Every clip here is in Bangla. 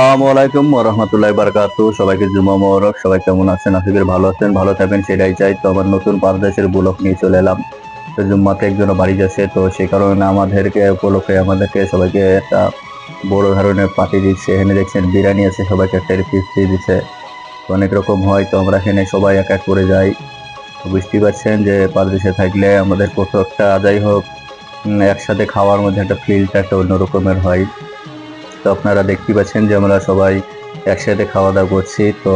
আসসালামু আলাইকুম রহমতুল্লাহ বারকাত সবাইকে জুমা মোবারক। সবাই কেমন আছেন? আশা করি ভালো আছেন। ভালো থাকবেন সেটাই চাই। তো আমার নতুন পারদেশের ব্লক নিয়ে চলে এলাম। তো জুম্মাতে একজন বাড়ি যাচ্ছে। তো সেই কারণে আমাদেরকে, উপলক্ষে আমাদেরকে সবাইকে একটা বড় ধরনের পার্টি দিচ্ছে। এখানে দেখছেন বিরিয়ানি আছে, সবাইকে একটা দিয়ে দিচ্ছে। অনেক রকম হয়। তো আমরা এখানে সবাই এক এক করে যাই। তো বুঝতেই পারছেন যে পারদেশে থাকলে আমাদের কত একটা যাই হোক একসাথে খাওয়ার মধ্যে একটা ফিলটা একটা অন্য রকমের হয়। তো আপনারা দেখতে পাচ্ছেন যে আমরা সবাই একসাথে খাওয়া দাওয়া করছি। তো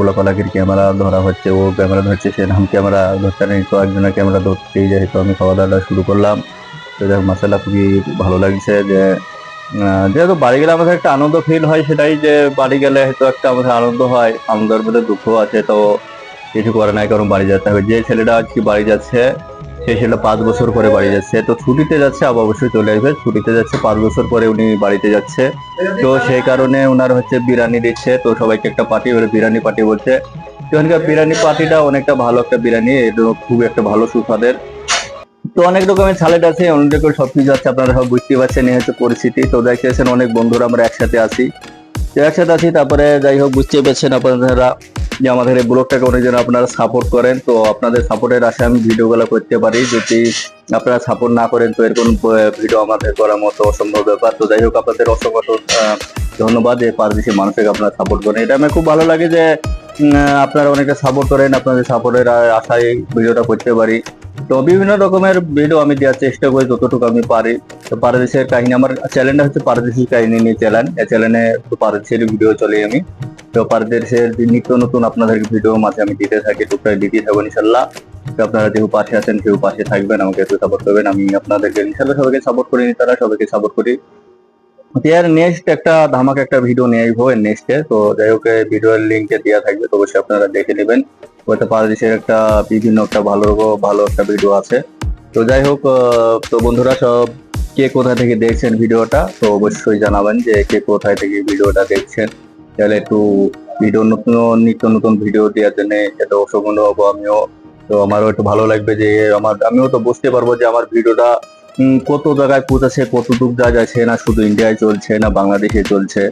ওলাপালাকির ক্যামেরা ধরা হচ্ছে, ও ক্যামেরা ধরছে, সে নাম ক্যামেরা ধরতে নেই তো একজনের ক্যামেরা ধরতেই তো আমি খাওয়া দাওয়া শুরু করলাম। তো দেখ মশালা খুবই ভালো লাগছে যে যেহেতু বাড়ি গেলে আমাদের একটা আনন্দ ফিল হয় সেটাই যে, বাড়ি গেলে হয়তো একটা আমাদের আনন্দ হয়, আনন্দের মধ্যে দুঃখ আছে, তো কিছু করে নাই, কারণ বাড়ি যেতে হবে। যে ছেলেটা আজকে বাড়ি যাচ্ছে সে ছেলেটা পাঁচ বছর পরে বাড়ি যাচ্ছে। তো ছুটিতে যাচ্ছে, আবার অবশ্যই চলে আসবে। ছুটিতে যাচ্ছে, পাঁচ বছর পরে উনি বাড়িতে যাচ্ছে। তো সেই কারণে ওনার হচ্ছে বিরিয়ানি দিচ্ছে। তো সবাইকে একটা পার্টি বলে বিরিয়ানি পার্টি বলছে। এখানকার বিরিয়ানি পার্টিটা অনেকটা ভালো একটা বিরিয়ানি এটা খুব একটা ভালো সুস্বাদের। তো অনেক রকমের স্যালাড আছে, অনেক রকমের সবকিছু আছে, আপনারা সব বুঝতে পারছেন, এই হচ্ছে পরিস্থিতি। তো দেখতেছেন অনেক বন্ধুরা আমরা একসাথে আছি। তো একসাথে আছি, তারপরে যাই হোক বুঝতে পারছেন আপনারা। যে আমাদের এই ব্লগটাকে অনেক যেন আপনারা সাপোর্ট করেন, তো আপনাদের সাপোর্টের আশায় আমি ভিডিওগুলো করতে পারি। যদি আপনারা সাপোর্ট না করেন, তো এরকম ভিডিও আমাদের করার মতো অসম্ভব ব্যাপার। তো যাই হোক, আপনাদের অসংখ্য ধন্যবাদ। যে পারদেশি মানুষকে আপনারা সাপোর্ট করেন। এটা আমার খুব ভালো লাগে যে আপনারা অনেকটা সাপোর্ট করেন, আপনাদের সাপোর্টের আশায় ভিডিওটা করতে পারি। তো বিভিন্ন রকমের ভিডিও আমি দেওয়ার চেষ্টা করি, যতটুকু আমি পারি। তো পারদেশের কাহিনী, আমার চ্যানেলটা হচ্ছে পারদেশি কাহিনী নিয়ে চ্যানেল এই চ্যানেলে পারদেশের ভিডিও চলে আমি। তো পারদেশের নিত্য নতুন আপনাদের ভিডিও মাঝে আমি দিতে থাকি, টুকটাক দিতে থাকব ইনশাল্লাহ। তো আপনারা যেহেতু পাশে আছেন কেউ পাশে থাকবেন, আমাকে একটু সাপোর্ট করবেন। আমি আপনাদেরকে ইনশাল্লাহ সবাইকে সাপোর্ট করি, তারা সবাইকে সাপোর্ট করি। এর নেক্সট একটা ধামাক একটা ভিডিও নিয়ে আসব, এর নেক্সটে তো যাই হোক ভিডিওর লিঙ্কে দেওয়া থাকবে, তো অবশ্যই আপনারা দেখে নেবেন। হয়তো পারদেশের একটা বিভিন্ন একটা ভালো ভালো একটা ভিডিও আছে। তো যাই হোক তো বন্ধুরা সব কে কোথা থেকে দেখছেন ভিডিওটা তো অবশ্যই জানাবেন যে কে কোথায় থেকে ভিডিওটা দেখছেন। তাহলে একটু ভিডিও নতুন, নিত্য নতুন ভিডিও দেওয়ার জন্য এটা অংশগ্রহণ হব আমিও। তো আমারও একটু ভালো লাগবে যে আমার, আমিও তো বুঝতে পারব যে আমার ভিডিওটা কত জায়গায় পৌঁছাচ্ছে কত দূর জায়গায় যাচ্ছে না শুধু ইন্ডিয়ায় চলছে না বাংলাদেশে চলছে।